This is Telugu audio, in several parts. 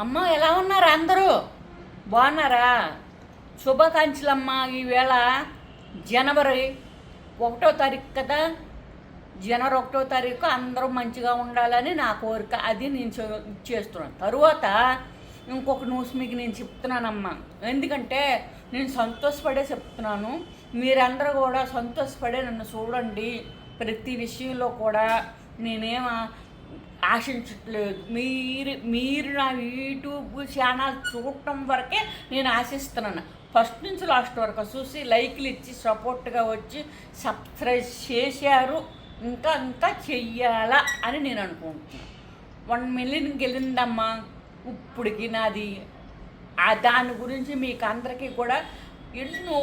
అమ్మ ఎలా ఉన్నారు అందరూ? బాగున్నారా? శుభాకాంక్షలమ్మ ఈవేళ జనవరి ఒకటో తారీఖు కదా? జనవరి ఒకటో తారీఖు అందరూ మంచిగా ఉండాలని నా కోరిక. అది నేను చే- చేస్తున్నాను. తరువాత ఇంకొక న్యూస్ మీకు నేను చెప్తున్నానమ్మా. ఎందుకంటే నేను సంతోషపడే చెప్తున్నాను. మీరందరూ కూడా సంతోషపడే నన్ను చూడండి. ప్రతి విషయంలో కూడా నేనేమా ఆశించట్లేదు మీరు మీరు నా యూట్యూబ్ ఛానల్ చూడటం వరకే నేను ఆశిస్తున్నాను. ఫస్ట్ నుంచి లాస్ట్ వరకు చూసి లైక్లు ఇచ్చి సపోర్ట్గా వచ్చి సబ్స్క్రైబ్ చేశారు. ఇంకా ఇంకా చెయ్యాలా అని నేను అనుకుంటున్నాను. వన్ మిలియన్ గెలిందమ్మా. ఇప్పటికి నాది. ఆ దాని గురించి మీకు అందరికీ కూడా ఎన్నో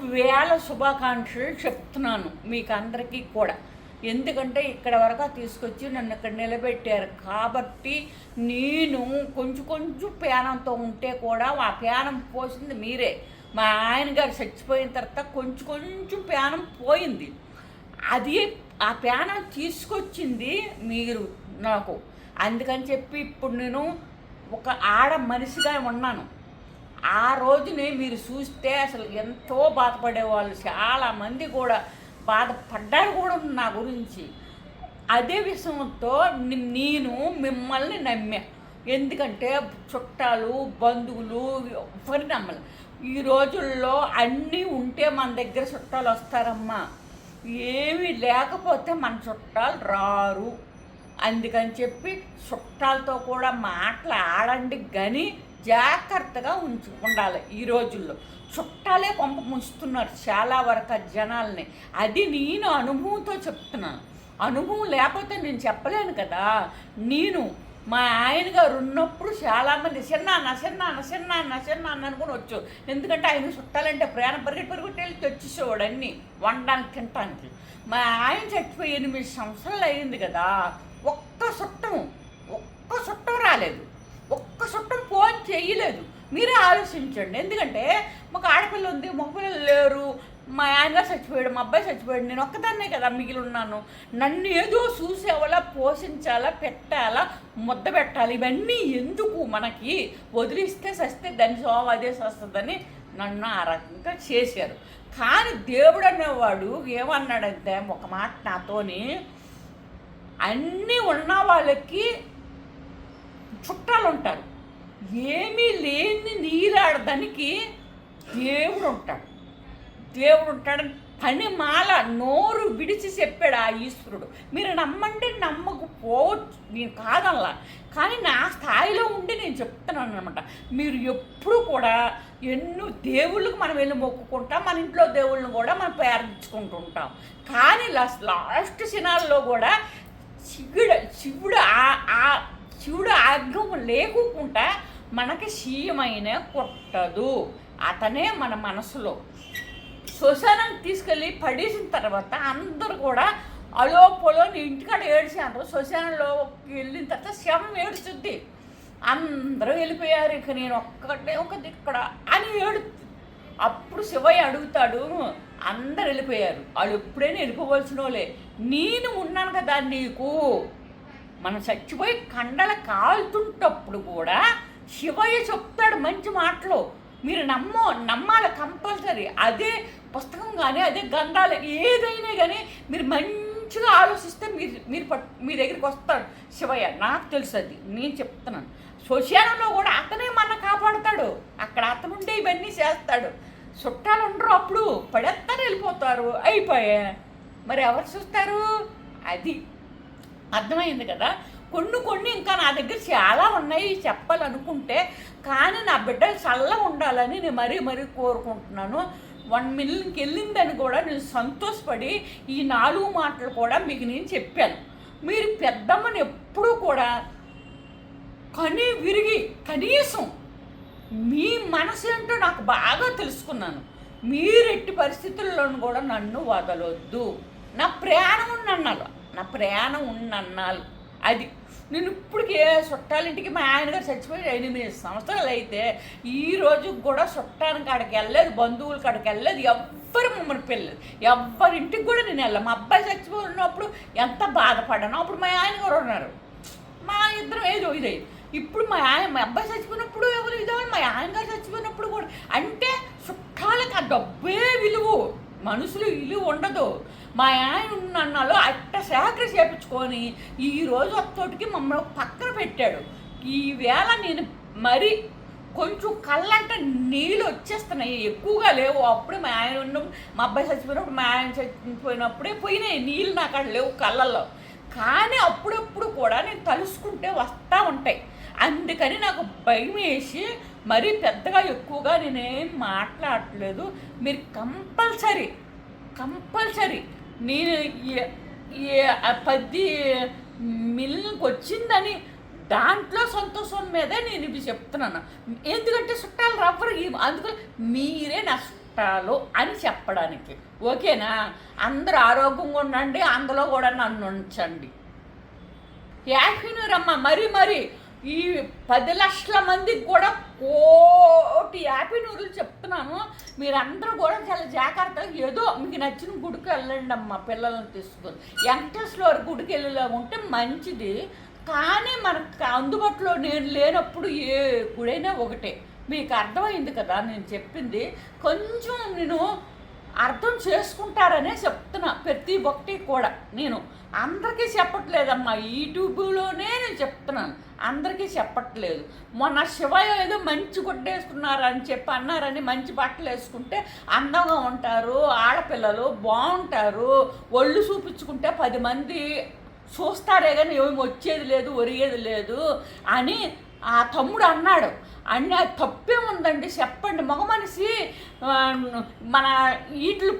వేల శుభాకాంక్షలు చెప్తున్నాను. మీకు అందరికీ కూడా. ఎందుకంటే ఇక్కడ వరకు తీసుకొచ్చి నన్ను ఇక్కడ నిలబెట్టారు. కాబట్టి నేను కొంచెం కొంచెం పేనంతో ఉంటే కూడా ఆ పేనం పోసింది మీరే. మా ఆయన గారు చచ్చిపోయిన తర్వాత కొంచెం కొంచెం పేనం పోయింది. అది ఆ పేనం తీసుకొచ్చింది మీరు నాకు. అందుకని చెప్పి ఇప్పుడు నేను ఒక ఆడ మనిషిగా ఉన్నాను. ఆ రోజుని మీరు చూస్తే అసలు ఎంతో బాధపడేవాళ్ళు. చాలామంది కూడా బాధపడ్డారు కూడా నా గురించి. అదే విషయంతో నేను మిమ్మల్ని నమ్మా. ఎందుకంటే చుట్టాలు బంధువులు ఎవరు నమ్మలు. ఈ రోజుల్లో అన్నీ ఉంటే మన దగ్గర చుట్టాలు వస్తారమ్మా. ఏమీ లేకపోతే మన చుట్టాలు రారు. అందుకని చెప్పి చుట్టాలతో కూడా మాట్లాడండి కానీ జాగ్రత్తగా ఉంచు ఉండాలి. ఈ రోజుల్లో చుట్టాలే పంప ముంచుతున్నారు చాలా వరకు జనాల్ని. అది నేను అనుభవంతో చెప్తున్నాను. అనుభవం లేకపోతే నేను చెప్పలేను కదా. నేను మా ఆయన గారు ఉన్నప్పుడు చాలామంది చిన్నాన్న చిన్నాన్న చిన్నాన్న అన్న చిన్న అనుకుని వచ్చు. ఎందుకంటే ఆయన చుట్టాలంటే ప్రయాణం పరిగెట్టి పరిగెట్టి వెళ్ళి తెచ్చేసేవాడు అన్నీ వండడానికి తినటానికి మా ఆయన చచ్చిపోయి ఎనిమిది సంవత్సరాలు అయింది కదా. ఒక్క చుట్టం ఒక్క చుట్టం రాలేదు. చేయలేదు. మీరే ఆలోచించండి. ఎందుకంటే మాకు ఆడపిల్ల ఉంది మగపిల్లలు లేరు మా ఆయన చచ్చిపోయాడు మా అబ్బాయి చచ్చిపోయాడు నేను ఒక్కదాన్నే కదా మిగిలి ఉన్నాను. నన్ను ఏదో చూసేవాళ్ళ పోషించాలా పెట్టాలా ముద్ద పెట్టాలి ఇవన్నీ ఎందుకు మనకి వదిలిస్తే సస్తే దాని సోమ అదే వస్తుందని నన్ను ఆ రకంగా చేశారు. కానీ దేవుడు అనేవాడు ఏమన్నాడంటే ఒక మాట నాతోని అన్నీ ఉన్న వాళ్ళకి చుట్టాలు ఉంటారు ఏమీ లేని నీరాడదానికి దేవుడు ఉంటాడు దేవుడు ఉంటాడని పని మాల నోరు విడిచి చెప్పాడు ఆ ఈశ్వరుడు. మీరు నమ్మంటే నమ్మకపోవచ్చు. నేను కాదల్లా కానీ నా స్థాయిలో ఉండి నేను చెప్తున్నాను అనమాట మీరు ఎప్పుడు కూడా ఎన్నో దేవుళ్ళకి మనం వెళ్ళి మొక్కుకుంటాం. మన ఇంట్లో దేవుళ్ళని కూడా మనం ప్రార్థించుకుంటూ ఉంటాం. కానీ లాస్ట్ లాస్ట్ సినాల్లో కూడా శివుడు శివుడు ఆ- ఆ శివుడు ఆగ్రహం లేకుండా మనకి సీయమైన కొట్టదు. అతనే మన మనసులో. శ్మశానానికి తీసుకెళ్ళి పడేసిన తర్వాత అందరూ కూడా అలో పొలో ఇంటికాడ ఏడ్చారు. శ్వశానంలోకి వెళ్ళిన తర్వాత శవం ఏడుస్తుంది అందరూ వెళ్ళిపోయారు. ఇక నేను ఒక్కటే ఒక ఇక్కడ అని ఏడు అప్పుడు శివయ్య అడుగుతాడు. అందరు వెళ్ళిపోయారు. వాళ్ళు ఎప్పుడైనా వెళ్ళిపోవలసిన వాళ్ళే. నేను ఉన్నాను కదా నీకు. మనం చచ్చిపోయి కండల కాలుతుంటప్పుడు కూడా శివయ్య చెప్తాడు మంచి మాటలు. మీరు నమ్మో నమ్మాలి కంపల్సరీ. అదే పుస్తకం కానీ అదే గంధాలు ఏదైనా కానీ మీరు మంచిగా ఆలోచిస్తే మీరు మీరు మీ దగ్గరికి వస్తాడు శివయ్య. నాకు తెలుసు అది. నేను చెప్తున్నాను. శ్మశానంలో కూడా అతనే మన కాపాడుతాడు. అక్కడ అతనుండే ఇవన్నీ చేస్తాడు. చుట్టాలు ఉండరు అప్పుడు. పడేస్తారు వెళ్ళిపోతారు. అయిపోయా. మరి ఎవరు చూస్తారు? అది. అర్థమైంది కదా? కొన్ని కొన్ని ఇంకా నా దగ్గర చాలా ఉన్నాయి చెప్పాలనుకుంటే కానీ నా బిడ్డలు చల్ల ఉండాలని నేను మరీ మరీ కోరుకుంటున్నాను. వన్ మిలియన్కి వెళ్ళిందని కూడా నేను సంతోషపడి ఈ నాలుగు మాటలు కూడా మీకు నేను చెప్పాను. మీరు పెద్దమ్మని ఎప్పుడూ కూడా కని విరిగి కనీసం మీ మనసు ఏంటో నాకు బాగా తెలుసుకున్నాను. మీరెట్టి పరిస్థితుల్లోనూ కూడా నన్ను వదలొద్దు. నా ప్రయాణం ఉన్నన్నాళ్ళు నా ప్రయాణం ఉన్నన్నాళ్ళు అది. నేను ఇప్పటికి చుట్టాలింటికి మా ఆయన గారు చచ్చిపోయి ఎనిమిది సంవత్సరాలు అయితే ఈ రోజు కూడా చుట్టానికి కాడికి వెళ్ళలేదు బంధువుల కాడికి వెళ్ళలేదు ఎవ్వరు మమ్మల్ని పెళ్ళలేదు ఎవ్వరింటికి కూడా నేను వెళ్ళాను మా అబ్బాయి చచ్చిపోయి ఉన్నప్పుడు ఎంత బాధపడ్డాను అప్పుడు మా ఆయన గారు ఉన్నారు. మా ఇద్దరం ఏదో ఇదే. ఇప్పుడు మా ఆయన మా అబ్బాయి చచ్చిపోయినప్పుడు ఎవరు ఇదేవాళ్ళు మా ఆయన గారు చచ్చిపోయినప్పుడు కూడా. అంటే చుట్టాలకు ఆ డబ్బే విలువ. మనసులో ఇల్లు ఉండదు. మా ఆయన నన్నలో అట్ట సేకరి చేపించుకొని ఈ రోజు మమ్మల్ని పక్కన పెట్టాడు. ఈవేళ నేను మరీ కొంచెం కళ్ళంట నీళ్ళు వచ్చేస్తున్నాయి. ఎక్కువగా లేవు. అప్పుడే మా ఆయన ఉన్న మా అబ్బాయి చచ్చిపోయినప్పుడు మా ఆయన చచ్చిపోయినప్పుడే పోయినాయి. నీళ్ళు నాకు అక్కడ లేవు కళ్ళల్లో. కానీ అప్పుడప్పుడు కూడా నేను తలుసుకుంటే వస్తూ ఉంటాయి. అందుకని నాకు భయం వేసి మరీ పెద్దగా ఎక్కువగా నేనేం మాట్లాడట్లేదు. మీరు కంపల్సరీ కంపల్సరీ నేను పది మిల్లికి వచ్చిందని దాంట్లో సంతోషం మీదే నేను ఇవి చెప్తున్నాను. ఎందుకంటే చుట్టాలు రవ్వరు అందుకని మీరే నా చుట్టాలు అని చెప్పడానికి. ఓకేనా? అందరూ ఆరోగ్యంగా ఉండండి అందులో కూడా నన్ను ఉంచండి. రమ్మ మరి మరి. ఈ పది లక్షల మందికి కూడా కోటి యాపినూరులు చెప్తున్నాను. మీరందరూ కూడా చాలా జాగ్రత్తగా ఏదో మీకు నచ్చిన గుడికి వెళ్ళండి అమ్మ పిల్లల్ని తీసుకొని. వెంకటేశ్వర గుడికి వెళ్ళేలా ఉంటే మంచిది. కానీ మనకు అందుబాటులో నేను లేనప్పుడు ఏ గుడైనా ఒకటే. మీకు అర్థమైంది కదా నేను చెప్పింది. కొంచెం నేను అర్థం చేసుకుంటారనే చెప్తున్నా ప్రతి ఒక్కటి కూడా. నేను అందరికీ చెప్పట్లేదమ్మా యూట్యూబ్లోనే నేను చెప్తున్నాను. అందరికీ చెప్పట్లేదు. మొన్న శివయ్య ఏదో మంచి కొట్టేసుకున్నారని చెప్పి అన్నారని మంచి బట్టలు వేసుకుంటే అందంగా ఉంటారు ఆడపిల్లలు బాగుంటారు ఒళ్ళు చూపించుకుంటే పది మంది చూస్తారే కానీ ఏమి వచ్చేది లేదు ఒరిగేది లేదు అని ఆ తమ్ముడు అన్నాడు. అన్న తప్పే ఉందండి చెప్పండి. మగ మనిషి మన ఇట్లు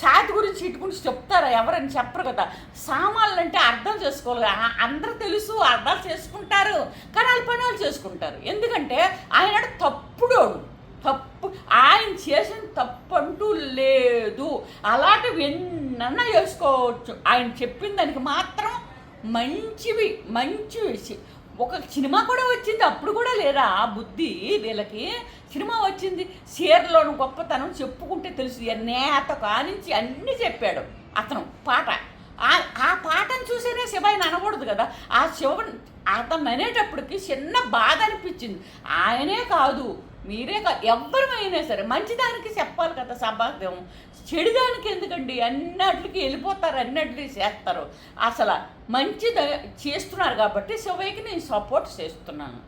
ఛాతి గురించి వీటి గురించి చెప్తారా? ఎవరని చెప్పరు కదా. సామాన్లు అంటే అర్థం చేసుకోవాలి అందరూ తెలుసు అర్థం చేసుకుంటారు కానీ వాళ్ళు పని వాళ్ళు చేసుకుంటారు. ఎందుకంటే ఆయన తప్పుడోడు. తప్పు ఆయన చేసిన తప్పు అంటూ లేదు. అలాంటివి ఎన్నన్నా చేసుకోవచ్చు. ఆయన చెప్పిన దానికి మాత్రం మంచివి మంచివి ఒక సినిమా కూడా వచ్చింది అప్పుడు కూడా లేదా ఆ బుద్ధి వీళ్ళకి సినిమా వచ్చింది. చీరలోని గొప్పతనం చెప్పుకుంటే తెలుసు. నేత కానించి అన్నీ చెప్పాడు అతను పాట. ఆ- పాటను చూసేనే శివయ్యని అనకూడదు కదా. ఆ శివ అతను అనేటప్పటికి చిన్న బాధ అనిపించింది ఆయనే కాదు మీరే కాదు ఎవరిమైనా సరే మంచిదానికి చెప్పాలి కదా సభాగ్యం. చెడుదానికి ఎందుకండి? అన్నట్లకి వెళ్ళిపోతారు అన్నట్లు చేస్తారు. అసలు మంచిది చేస్తున్నారు కాబట్టి శివయ్యకి నేను సపోర్ట్ చేస్తున్నాను.